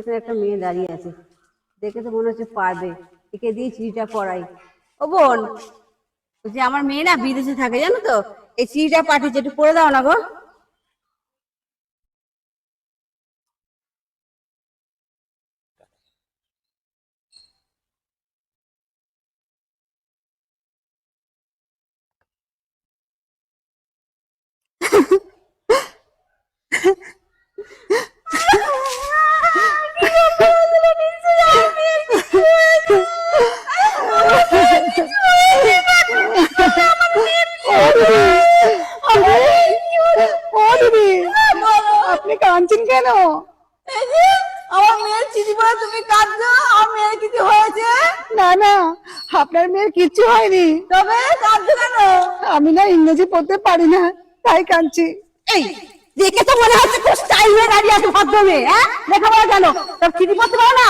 এখানে একটা মেয়ে দাঁড়িয়ে আছে। দেখে তো মনে হচ্ছে পারবে। একে দিয়ে চিঠিটা পড়াই ও বোন, বলছি, আমার মেয়ে না বিদেশে থাকে, জানো তো? এই চিঠিটা পাঠিয়েছে, একটু পড়ে দাও না গো। আপনি কাঁদছেন কেন আমার মেয়ের চিঠি পড়ে তুমি কাঁদছো আমার মেয়ের কিছু হয়েছে না না আপনার মেয়ের কিচ্ছু হয়নি তবে কাঁদছো কেন আমি না ইংরেজি পড়তে পারি না তাই কাঁদছি এই দেখে তো মনে হচ্ছে খুব স্টাইল হয়ে দাঁড়িয়ে আছে ভদ্র মেয়ে হ্যাঁ লেখাপড়া কেন তোর চিঠি পড়তে পারো না